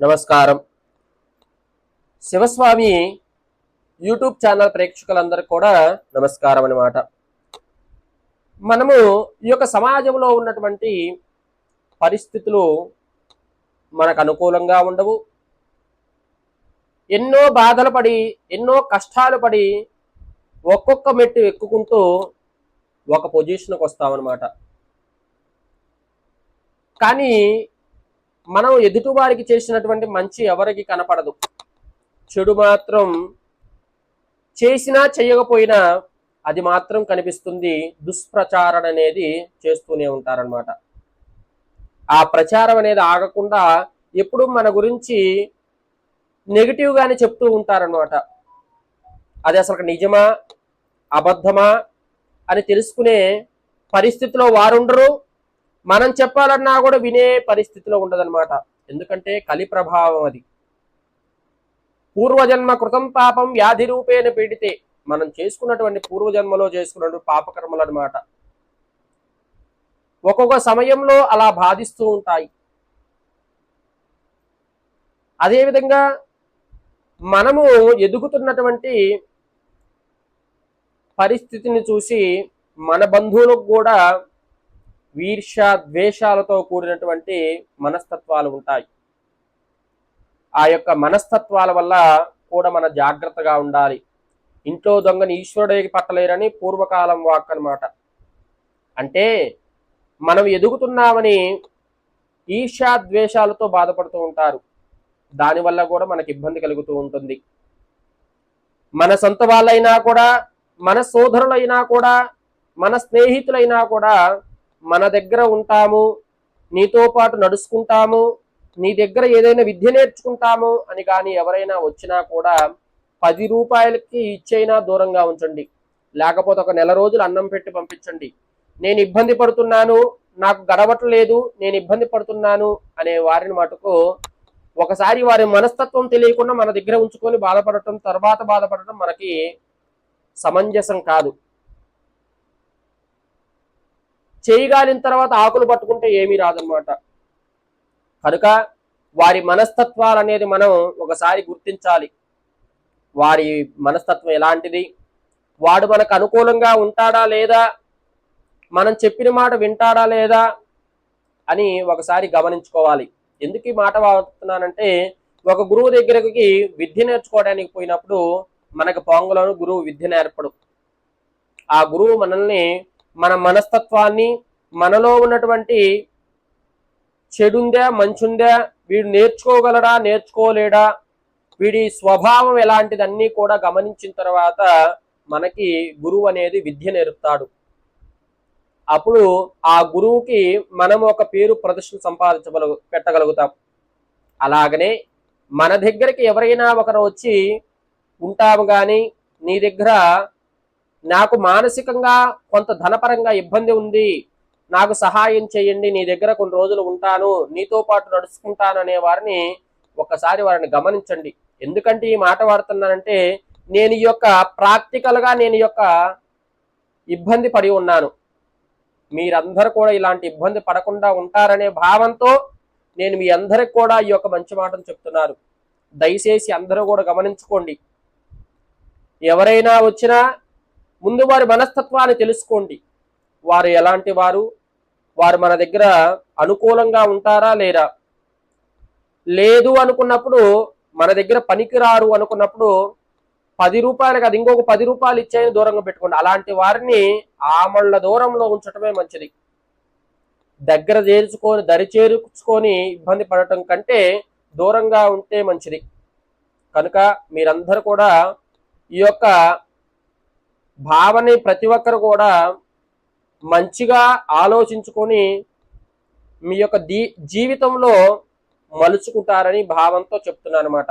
నమస్కారం. Shivaswami YouTube channel ప్రేక్షకులందరికీ కూడా నమస్కారం అనమాట మనము ఈ యొక్క సమాజంలో ఉన్నటువంటి పరిస్థితులు మనకు అనుకూలంగా ఉండవు. ఎన్నో బాధలు పడి ఎన్నో కష్టాలు పడి ఒక్కొక్క మెట్టు ఎక్కుకుంటూ ఒక పొజిషన్కి వస్తామన్నమాట. కానీ మనం ఎదుటివారికి చేసినటువంటి మంచి ఎవరికి కనపడదు. చెడు మాత్రం చేసినా చేయకపోయినా అది మాత్రం కనిపిస్తుంది దుష్ప్రచారణ అనేది చేస్తూనే ఉంటారనమాట ఆ ప్రచారం అనేది ఆగకుండా ఎప్పుడు మన గురించి నెగిటివ్గానే చెప్తూ ఉంటారనమాట అది అసలు నిజమా? అబద్ధమా? అని తెలుసుకునే పరిస్థితిలో వారుండరు. మనం చెప్పాలన్నా కూడా వినే పరిస్థితిలో ఉండదన్నమాట. ఎందుకంటే కలి ప్రభావం అది. పూర్వజన్మ కృతం పాపం వ్యాధి రూపేణ పీడితే మనం చేసుకున్నటువంటి పూర్వజన్మలో చేసుకున్నటువంటి పాపకర్మలు అనమాట ఒక్కొక్క సమయంలో అలా బాధిస్తూ ఉంటాయి. అదేవిధంగా మనము ఎదుగుతున్నటువంటి పరిస్థితిని చూసి మన బంధువులకు కూడా వీర్ష ద్వేషాలతో కూడినటువంటి మనస్తత్వాలు ఉంటాయి. ఆ యొక్క మనస్తత్వాల వల్ల కూడా మన జాగ్రత్తగా ఉండాలి. ఇంట్లో దొంగని ఈశ్వరుడికి పట్టలేరని పూర్వకాలం వాక్ అన్నమాట. అంటే మనం ఎదుగుతున్నామని ఈర్ష్యా ద్వేషాలతో బాధపడుతూ ఉంటారు. దానివల్ల కూడా మనకి ఇబ్బంది కలుగుతూ ఉంటుంది. మన సొంత వాళ్ళైనా కూడా మన సోదరులైనా కూడా మన స్నేహితులైనా కూడా మన దగ్గర ఉంటాము నీతో పాటు నడుచుకుంటాము నీ దగ్గర ఏదైనా విద్య నేర్చుకుంటాము అని కానీ ఎవరైనా వచ్చినా కూడా పది రూపాయలకి ఇచ్చైనా దూరంగా ఉంచండి. లేకపోతే ఒక నెల రోజులు అన్నం పెట్టి పంపించండి. నేను ఇబ్బంది పడుతున్నాను నాకు గడవట్లేదు నేను ఇబ్బంది పడుతున్నాను అనే వారిని మటుకు ఒకసారి వారి మనస్తత్వం తెలియకుండా మన దగ్గర ఉంచుకొని బాధపడటం తర్వాత బాధపడటం మనకి సమంజసం కాదు. చేయగాలిన తర్వాత ఆకులు పట్టుకుంటే ఏమీ రాదనమాట కనుక వారి మనస్తత్వాలు అనేది మనం ఒకసారి గుర్తించాలి. వారి మనస్తత్వం ఎలాంటిది? వాడు మనకు అనుకూలంగా ఉంటాడా లేదా? మనం చెప్పిన మాట వింటాడా లేదా? అని ఒకసారి గమనించుకోవాలి. ఎందుకు ఈ మాట వాడుతున్నానంటే ఒక గురువు దగ్గరకి విద్య నేర్చుకోవడానికి పోయినప్పుడు మనకు పొంగలను గురువు విద్య నేర్పడు. ఆ గురువు మనల్ని మన మనస్తత్వాన్ని మనలో ఉన్నటువంటి చెడుందా మంచుందా వీడు నేర్చుకోగలడా నేర్చుకోలేడా వీడి స్వభావం ఎలాంటిదన్నీ కూడా గమనించిన తర్వాత మనకి గురువు అనేది విద్య నేర్పుతాడు. అప్పుడు ఆ గురువుకి మనం ఒక పేరు ప్రదర్శన సంపాదించగల పెట్టగలుగుతాం. అలాగనే మన దగ్గరికి ఎవరైనా ఒకరు వచ్చి ఉంటాము కానీ నీ దగ్గర నాకు మానసికంగా కొంత ధనపరంగా ఇబ్బంది ఉంది. నాకు సహాయం చేయండి నీ దగ్గర కొన్ని రోజులు ఉంటాను నీతో పాటు నడుచుకుంటాను అనే వారిని ఒక్కసారి వారిని గమనించండి. ఎందుకంటే ఈ మాట వాడుతున్నానంటే నేను ఈ యొక్క ప్రాక్టికల్గా నేను యొక్క ఇబ్బంది పడి ఉన్నాను. మీరందరూ కూడా ఇలాంటి ఇబ్బంది పడకుండా ఉంటారనే భావంతో నేను మీ అందరికి కూడా ఈ యొక్క మంచి మాటను చెప్తున్నాను. దయచేసి అందరూ కూడా గమనించుకోండి. ఎవరైనా వచ్చినా ముందు వారి మనస్తత్వాన్ని తెలుసుకోండి. వారు ఎలాంటి వారు? వారు మన దగ్గర అనుకూలంగా ఉంటారా లేరా? లేదు అనుకున్నప్పుడు మన దగ్గర పనికిరారు అనుకున్నప్పుడు పది రూపాయలకు అది ఇంకొక పది రూపాయలు ఇచ్చేయని దూరంగా పెట్టుకోండి. అలాంటి వారిని ఆమళ్ళ దూరంలో ఉంచటమే మంచిది. దగ్గర చేర్చుకొని దరి చేర్చుకొని ఇబ్బంది పడటం కంటే దూరంగా ఉంటే మంచిది. కనుక మీరందరూ కూడా ఈ యొక్క భావని ప్రతి ఒక్కరు కూడా మంచిగా ఆలోచించుకొని మీ యొక్క దీ జీవితంలో మలుచుకుంటారని భావంతో చెప్తున్నాను అనమాట